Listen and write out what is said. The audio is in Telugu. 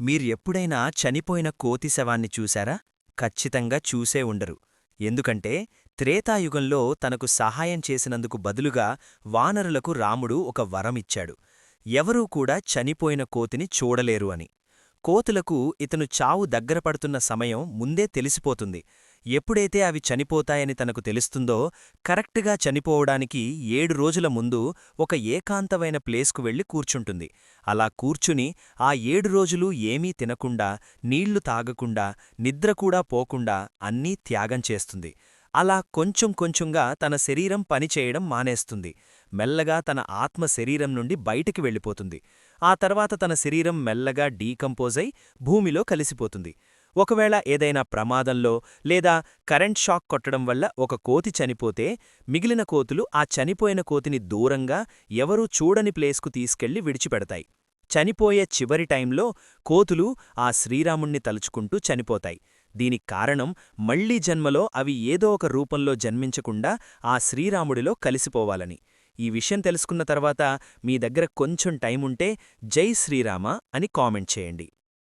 మీరెప్పుడైనా చనిపోయిన కోతి శవాన్ని చూశారా? ఖచ్చితంగా చూసే ఉండరు. ఎందుకంటే త్రేతాయుగంలో తనకు సహాయం చేసినందుకు బదులుగా వానరులకు రాముడు ఒక వరమిచ్చాడు. ఎవరూ కూడా చనిపోయిన కోతిని చూడలేరు అని. కోతులకు ఇతను చావు దగ్గరపడుతున్న సమయం ముందే తెలిసిపోతుంది. ఎప్పుడైతే అవి చనిపోతాయని తనకు తెలుస్తుందో కరెక్ట్గా చనిపోవడానికి ఏడు రోజుల ముందు ఒక ఏకాంతమైన ప్లేస్కు వెళ్ళి కూర్చుంటుంది. అలా కూర్చుని ఆ ఏడు రోజులు ఏమీ తినకుండా నీళ్ళు తాగకుండా నిద్ర కూడా పోకుండా అన్నీ త్యాగం చేస్తుంది. అలా కొంచెం కొంచెంగా తన శరీరం పనిచేయడం మానేస్తుంది. మెల్లగా తన ఆత్మ శరీరం నుండి బయటికి వెళ్ళిపోతుంది. ఆ తర్వాత తన శరీరం మెల్లగా డీకంపోజ్ అయి భూమిలో కలిసిపోతుంది. ఒకవేళ ఏదైనా ప్రమాదంలో లేదా కరెంట్ షాక్ కొట్టడం వల్ల ఒక కోతి చనిపోతే మిగిలిన కోతులు ఆ చనిపోయిన కోతిని దూరంగా ఎవరూ చూడని ప్లేస్కు తీసుకెళ్ళి విడిచిపెడతాయి. చనిపోయే చివరి టైంలో కోతులు ఆ శ్రీరాముణ్ణి తలుచుకుంటూ చనిపోతాయి. దీనికి కారణం మళ్ళీ జన్మలో అవి ఏదో ఒక రూపంలో జన్మించకుండా ఆ శ్రీరాముడిలో కలిసిపోవాలని. ఈ విషయం తెలుసుకున్న తర్వాత మీ దగ్గర కొంచెం టైముంటే జై శ్రీరామ అని కామెంట్ చేయండి.